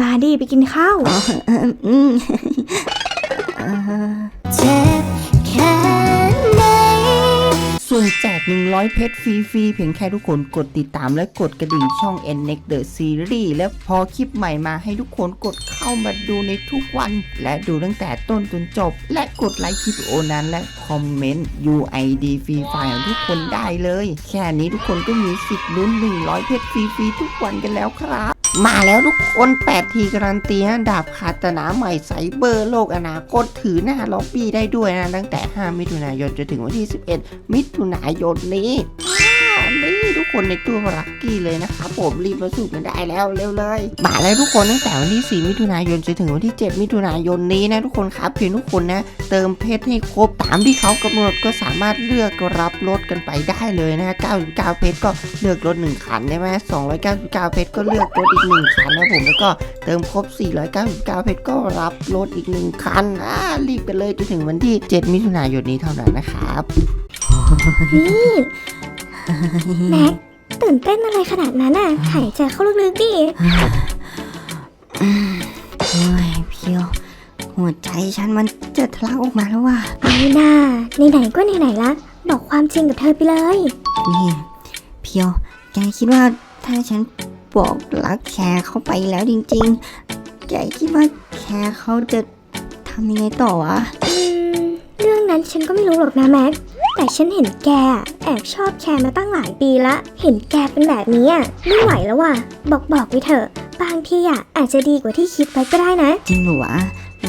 มาดิไปกินข้าวอ๋อเอออืมเออเจ็บแค่ไหน ส่วนแจก 100 เพชรฟรีๆ เพียงแค่ทุกคนกดติดตามและกดกระดิ่งช่อง n n e x t The Series และพอคลิปใหม่มาให้ทุกคนกดเข้ามาดูในทุกวัน และดูตั้งแต่ต้นจนจบ และกดไลค์คลิปโอนั้นและคอมเมนต์ UID ฟรีไฟล์ของทุกคนได้เลย แค่นี้ทุกคนก็มีสิทธิ์ลุ้น 100 เพชรฟรีๆ ทุกวันกันแล้วครับ มาแล้วทุกคน 8 ทีการันตีดาบคาตนาใหม่ไซเบอร์โลกอนาคตถือหน้าล็อบบี้ได้ด้วยนะตั้งแต่ 5 มิถุนายนจนถึงวันที่ 11 มิถุนายนนี้นี่ทุกคนในตัวลักกี้เลยนะครับผมรีบมาสูบกันได้แล้วเร็วเลยมาแล้วทุกคนตั้งแต่วันที่ 4 มิถุนายนจนถึงวันที่ 7 มิถุนายนนี้นะทุกคนครับเพียงทุกคนนะ เติมเพชรให้ครบตามที่เขากำหนดก็สามารถเลือกรับรถกันไปได้เลยนะ 99 เพชรก็เลือกรถ 1 คันได้ไหม299 เพชรก็เลือกรถอีก 1 คันนะผมแล้วก็เติมครบ 499 เพชรก็รับรถอีก 1 คันอ่ารีบไปเลยจนถึงวันที่ 7 มิถุนายนนี้เท่านั้นนะครับ นี่แม็กตื่นเต้นอะไรขนาดนั้นอะหายใจเข้าลึกๆดิโอ้ยเพียวหัวใจฉันมันจะทะลักออกมาแล้วว่ะเอาหน้าไหนๆก็ไหนๆละบอกความจริงกับเธอไปเลย นี่เพียวแกคิดว่าถ้าฉันบอกรักแคร์เขาไปแล้วจริงๆ แกคิดว่าแคร์เขาจะทำยังไงต่อวะอืมเรื่องนั้นฉันก็ไม่รู้หรอกนะแม็ก แต่ฉันเห็นแกอะแอบชอบแชร์มาตั้งหลายปีละ เห็นแกเป็นแบบนี้อะไม่ไหวแล้วว่ะ บอกบอกไปเถอะ บางทีอะอาจจะดีกว่าที่คิดไปก็ได้นะ จริงเหรอวะ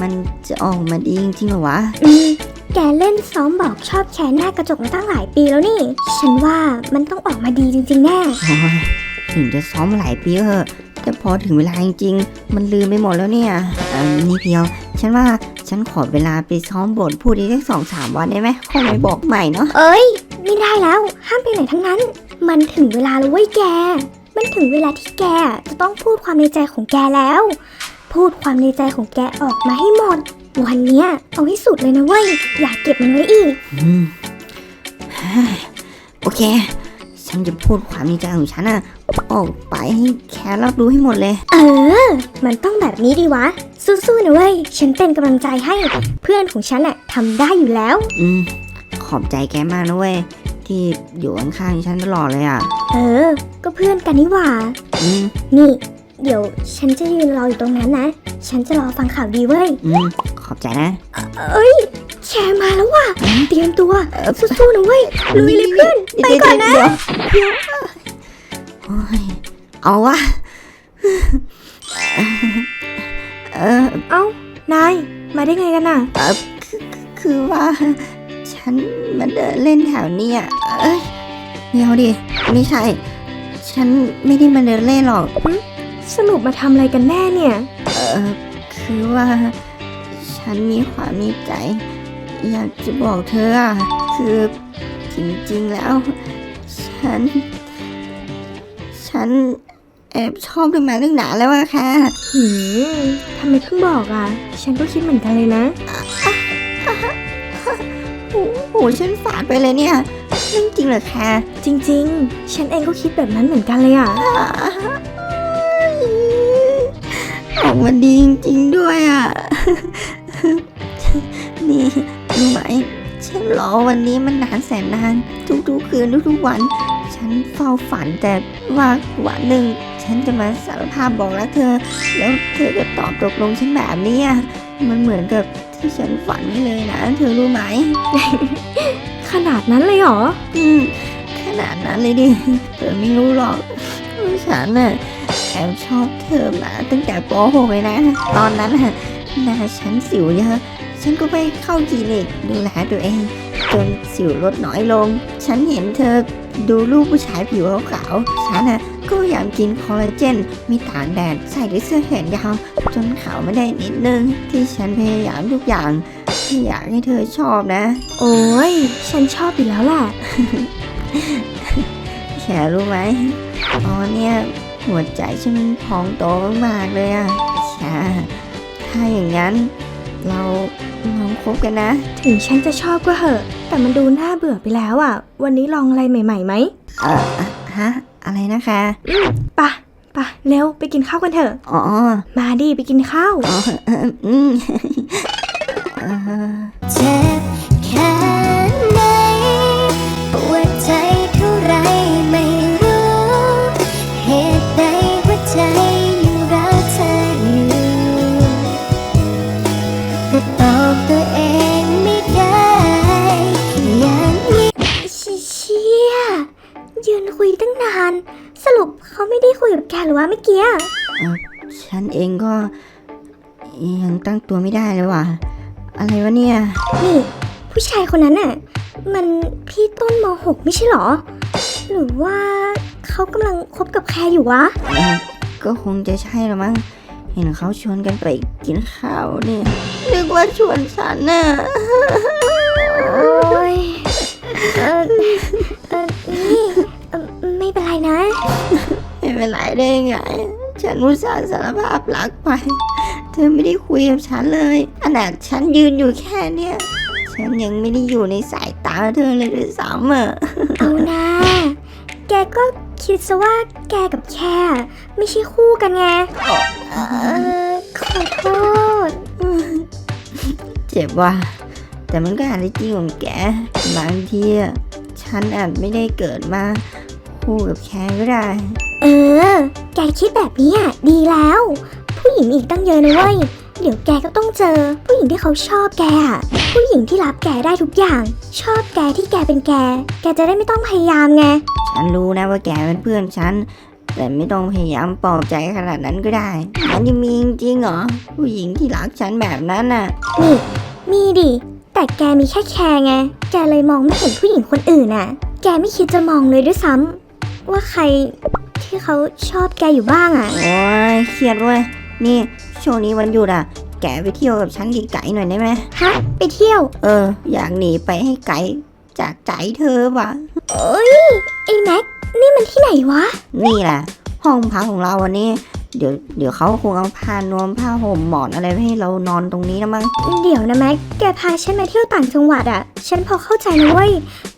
มันจะออกมาดีจริงๆเหรอวะ อืม แกเล่นซ้อมบอกชอบแชร์หน้ากระจกมาตั้งหลายปีแล้วนี่ ฉันว่ามันต้องออกมาดีจริง ๆ แน่ โอ้ยถึงจะซ้อมมาหลายปีก็เถอะแต่พอถึงเวลาจริงๆ มันลืมไปหมดแล้วเนี่ยเออนี่เพียว ฉันว่า ฉันขอเวลาไปซ้อมบทพูดอีกสักสองสามวันได้ไหมค่อยไปบอกใหม่เนาะ เอ้ย ไม่ได้แล้ว ห้ามไปไหนทั้งนั้น มันถึงเวลาแล้วเว้ยแก มันถึงเวลาที่แกจะต้องพูดความในใจของแกแล้ว พูดความในใจของแกออกมาให้หมด วันเนี้ยเอาให้สุดเลยนะเว้ย อย่าเก็บมันไว้อีก อืมเฮ้ยโอเค ฉันจะพูดความในใจของฉันอะ ออกไปให้แคร์รับรู้ให้หมดเลย เออ มันต้องแบบนี้ดีวะ สู้ๆนะเว้ย ฉันเป็นกำลังใจให้ เพื่อนของฉันอะทำได้อยู่แล้ว อืม ขอบใจแกมากนะเว้ย ที่อยู่ข้างๆฉันตลอดเลยอะ เออ ก็เพื่อนกันนี่หว่า อืม นี่ เดี๋ยวฉันจะยืนรออยู่ตรงนั้นนะ ฉันจะรอฟังข่าวดีเว้ย อืม ขอบใจนะ เอ้ย แชร์มาแล้วว่ะ เตรียมตัว สู้ๆนะเว้ย ลุยเลยเพื่อน ไปก่อนนะ เดี๋ยวโอ้ย เอาวะ เออเอ้า นาย มาได้ไงกันน่ะคือว่า ฉันมาเดินเล่นแถวเนี้ยเอ้ยเดี๋ยวดิ ไม่ใช่ ฉันไม่ได้มาเดินเล่นหรอกสรุปมาทำอะไรกันแน่เนี่ย เออคือว่า ฉันมีความในใจ อยากจะบอกเธออะคือจริงๆแล้ว ฉัน ฉัน แอบชอบเธอมาตั้งนานแล้วอะค่ะหืมทำไมเพิ่งบอกอะ ฉันก็คิดเหมือนกันเลยนะ โอ้โหฉันฝันไปเลยเนี่ยเรื่องจริงเหรอคะจริง ๆ ฉันเองก็คิดแบบนั้นเหมือนกันเลยอะ ออกมาดีจริงๆด้วยอะ นี่รู้ไหมฉันรอวันนี้มันนานแสนนาน ทุกๆคืนทุกๆวัน ฉันเฝ้าฝันแต่ว่าวันหนึ่ง ฉันจะมาสารภาพบอกรักเธอ แล้วเธอจะตอบตกลงฉันแบบนี้อะมันเหมือนกับที่ฉันฝันไว้เลยนะ เธอรู้ไหม ขนาดนั้นเลยเหรอ อืม ขนาดนั้นเลยดิ เธอไม่รู้หรอกว่าฉันน่ะแอบชอบเธอมาตั้งแต่ป .6 เลยนะ ตอนนั้นน่ะหน้าฉันสิวเยอะ ฉันก็ไปเข้าคลินิกดูแลตัวเอง จนสิวลดน้อยลง ฉันเห็นเธอดูรูปผู้ชายผิวขาวๆฉันน่ะ ก็พยายามกินคอลลาเจน มีตากแดดใส่ด้วยเสื้อแขนยาวจนขาวไม่ได้นิดนึง ที่ฉันพยายามทุกอย่างอยากให้เธอชอบนะ โอ้ย ฉันชอบอยู่แล้วแหละแขรู้ไหมตอนเนี้ยหัวใจฉันมันพองโตมากๆเลยอะแขถ้าอย่างนั้นเราลองคบกันนะ ถึงฉันจะชอบก็เหอะ แต่มันดูน่าเบื่อไปแล้วอะวันนี้ลองอะไรใหม่ๆไหมเอออะฮะ อะไรนะคะปะปะเร็วไปกินข้าวกันเถอะ อ๋อ มาดิไปกินข้าวอ๋อเอออืมเออเจ็บแค่ กับแกหรือว่าเมื่อกี้อะฉันเองก็ ยังตั้งตัวไม่ได้เลยว่ะ อะไรวะเนี่ย นี่ ผู้ชายคนนั้นน่ะ มันพี่ต้นมหกไม่ใช่เหรอ หรือว่าเขากำลังคบกับแคร์อยู่วะ เอ่อก็คงจะใช่ละมั้ง เห็นเขาชวนกันไปกินข้าวเนี่ย นึกว่าชวนฉันน่ะ โอ้ยเออเออนี่เอ่อไม่เป็นไรนะไม่ เป็นไรได้ไง ฉันอุตส่าห์สารภาพรักไป เธอไม่ได้คุยกับฉันเลยขนาดฉันยืนอยู่แค่เนี้ยฉันยังไม่ได้อยู่ในสายตาเธอเลยด้วยซ้ำอะเอานะแกก็คิดซะว่าแกกับแคร์ไม่ใช่คู่กันไงเออขอโทษ เจ็บว่ะแต่มันก็อาจจะจริงของแกบางทีอะฉันอาจไม่ได้เกิดมาคู่กับแคร์ก็ได้เออ แกคิดแบบนี้อะดีแล้ว ผู้หญิงอีกตั้งเยอะเลยเว้ย เดี๋ยวแกก็ต้องเจอ ผู้หญิงที่เขาชอบแกอะผู้หญิงที่รับแกได้ทุกอย่าง ชอบแกที่แกเป็นแก แกจะได้ไม่ต้องพยายามไง ฉันรู้นะว่าแกเป็นเพื่อนฉัน แต่ไม่ต้องพยายามปลอบใจขนาดนั้นก็ได้ มันจะมีจริงๆเหรอ ผู้หญิงที่รักฉันแบบนั้นน่ะ นี่ มีดิ แต่แกมีแค่แคร์ไง แกเลยมองไม่เห็นผู้หญิงคนอื่นอะ แกไม่คิดจะมองเลยด้วยซ้ำว่าใคร ที่เขาชอบแกอยู่บ้างอะโอ้ยเครียดเว้ย นี่ช่วงนี้วันหยุดอะแกไปเที่ยวกับฉันไกลๆหน่อยได้ไหมฮะไปเที่ยว เออ อยากหนีไปให้ไกลจากใจเธอว่ะ เอ้ยไอ้แม็กนี่มันที่ไหนวะ นี่แหละห้องพักของเราวันนี้ เดี๋ยวเดี๋ยวเขาคงเอาผ้านวมผ้าห่มหมอนอะไรไว้ให้เรานอนตรงนี้นะมั้งเดี๋ยวนะแม็ก แกพาฉันมาเที่ยวต่างจังหวัดอะฉันพอเข้าใจนะเว้ย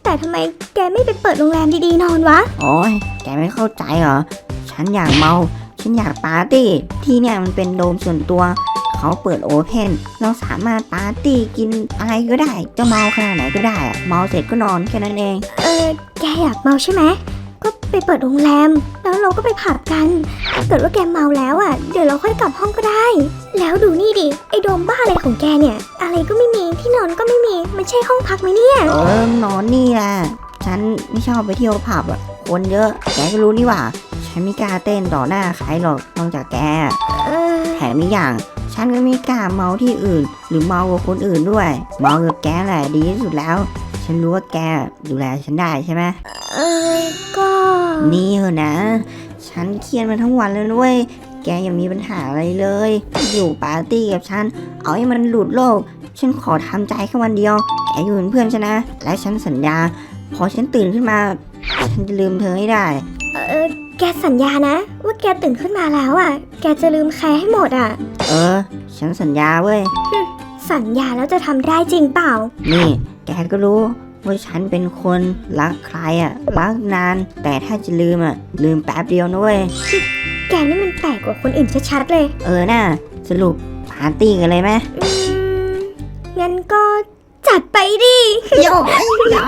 แต่ทำไมแกไม่ไปเปิดโรงแรมดีๆนอนวะ โอ้ยแกไม่เข้าใจเหรอ ฉันอยากเมา ฉันอยากปาร์ตี้ ที่เนี่ยมันเป็นโดมส่วนตัว เขาเปิดโอเพนเราสามารถปาร์ตี้กินอะไรก็ได้ จะเมาขนาดไหนก็ได้อะเมาเสร็จก็นอนแค่นั้นเอง เออ แกอยากเมาใช่ไหม ก็ไปเปิดโรงแรม แล้วเราก็ไปผับกัน ถ้าเกิดว่าแกเมาแล้วอะ เดี๋ยวเราค่อยกลับห้องก็ได้ แล้วดูนี่ดิ ไอ้โดมบ้าอะไรของแกเนี่ย อะไรก็ไม่มี ที่นอนก็ไม่มี มันใช่ห้องพักไหมเนี่ย เออนอนนี่แหละ ฉันไม่ชอบไปเที่ยวผับอะคนเยอะ แกก็รู้นี่หว่า ฉันไม่กล้าเต้นต่อหน้าใครหรอกนอกจากแก เออ แถมอีกอย่าง ฉันก็ไม่กล้าเมาที่อื่น หรือเมากับคนอื่นด้วย เมากับแกแหละดีที่สุดแล้ว ฉันรู้ว่าแกดูแลฉันได้ใช่ไหมเออก็นี่เหอะนะ ฉันเครียดมาทั้งวันเลยนะเว้ยแกยังมีปัญหาอะไรเลย อยู่ปาร์ตี้กับฉัน เอาให้มันหลุดโลก ฉันขอทำใจแค่วันเดียว แกอยู่เป็นเพื่อนฉันนะ และฉันสัญญา พอฉันตื่นขึ้นมา ฉันจะลืมเธอให้ได้ เออ แกสัญญานะ ว่าแกตื่นขึ้นมาแล้วอะ แกจะลืมแคร์ให้หมดอะ เออ ฉันสัญญาเว้ย สัญญาแล้วจะทำได้จริงเปล่า นี่ แกก็รู้ว่าฉันเป็นคนรักใครอะรักนาน แต่ถ้าจะลืมอะลืมแป๊บเดียวนะเว้ย แกนี่มันแปลกกว่าคนอื่นชัดๆเลย เออน่ะสรุปปาร์ตี้กันเลยไหมอืมงั้นก็จัดไปดิ โย่อย่า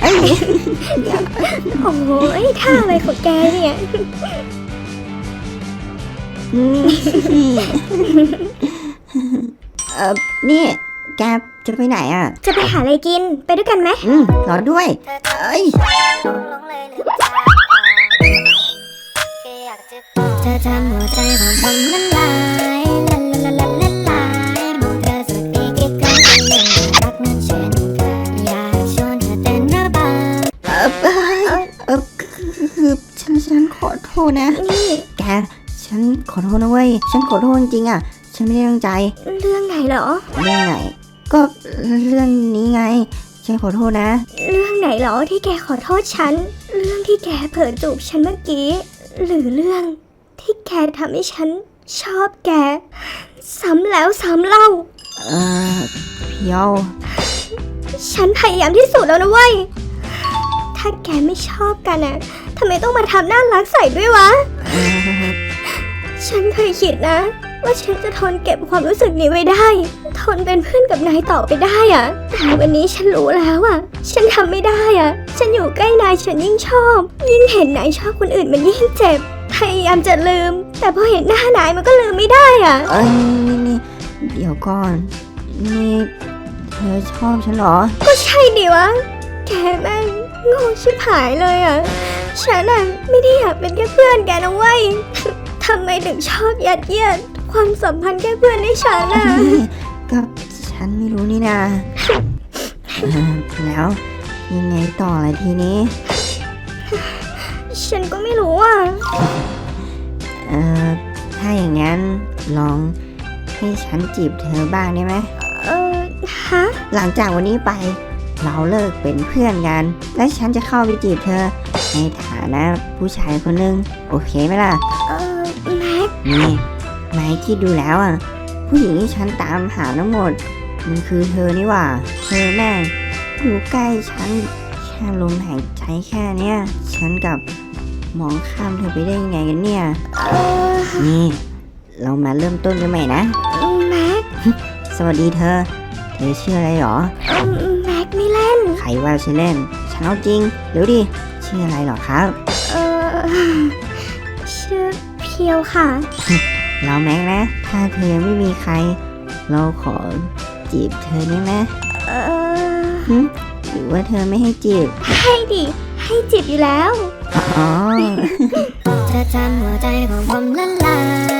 เอ้ยโอ้โหท่าอะไรของแกเนี่ยอืม เออนี่ แกจะไปไหนอะ จะไปหาอะไรกินไปด้วยกันไหมอืมรอด้วย เอ้ย เธอทำหัวใจของผมนั้นลายละละละ ขอโทษนะเว้ย ฉันขอโทษจริงๆอะ ฉันไม่ได้ตั้งใจ เรื่องไหนเหรอ เรื่องไหน ก็เรื่องนี้ไง ฉันขอโทษนะ เรื่องไหนเหรอที่แกขอโทษฉัน เรื่องที่แกเผลอจูบฉันเมื่อกี้ หรือเรื่องที่แกทำให้ฉันชอบแก ซ้ำแล้วซ้ำเล่า เออเพียว ฉันพยายามที่สุดแล้วนะเว้ยถถ้าแกไม่ชอบกันอะทำไมต้องมาทำน่ารักใส่ด้วยวะ เออ ฉันเคยคิดนะ ว่าฉันจะทนเก็บความรู้สึกนี้ไว้ได้ ทนเป็นเพื่อนกับนายต่อไปได้อะแต่วันนี้ฉันรู้แล้วอะฉันทำไม่ได้อะฉันอยู่ใกล้นายฉันยิ่งชอบ ยิ่งเห็นนายชอบคนอื่นมันยิ่งเจ็บพยายามจะลืม แต่พอเห็นหน้านายมันก็ลืมไม่ได้อะเอ้ยนี่นี่เดี๋ยวก่อน นี่เธอชอบฉันเหรอ ก็ใช่ดิวะแกแม่งโง่ชิบหายเลยอะฉันอะไม่ได้อยากเป็นแค่เพื่อนแกนะเว้ย ทำไมถึงชอบยัดเยียด ความสัมพันธ์แค่เพื่อนให้ฉันอะก็ฉันไม่รู้นี่นาเออแล้วยังไงต่อละทีนี้ ฉันก็ไม่รู้อะเออถ้าอย่างนั้นลองให้ฉันจีบเธอบ้างได้ไหม เออฮะ หลังจากวันนี้ไป เราเลิกเป็นเพื่อนกัน และฉันจะเข้าไปจีบเธอ ในฐานะผู้ชายคนหนึ่งโอเคไหมล่ะ เออแม็ก นี่นายคิดดูแล้วอะ ผู้หญิงที่ฉันตามหาทั้งหมด มันคือเธอนี่หว่า เธอแม่งอยู่ใกล้ฉันแค่ลมหายใจแค่เนี้ยฉันกับมองข้ามเธอไปได้ยังไงกันเนี่ยเออนี่ เรามาเริ่มต้นกันใหม่นะแม็กสวัสดีเธอ เธอชื่ออะไรหรอเออแม็กไม่เล่น ใครว่าฉันเล่น ฉันเอาจริง เดี๋ยวดิ ชื่ออะไรหรอครับ เออชื่อ เพียวค่ะ เราแม็กนะ ถ้าเธอยังไม่มีใคร เราขอจีบเธอได้ไหมเออหึหรือว่าเธอไม่ให้จีบ ให้ดิ ให้จิบอยู่แล้ว อ๋อ เธอทำหัวใจของผมละลาย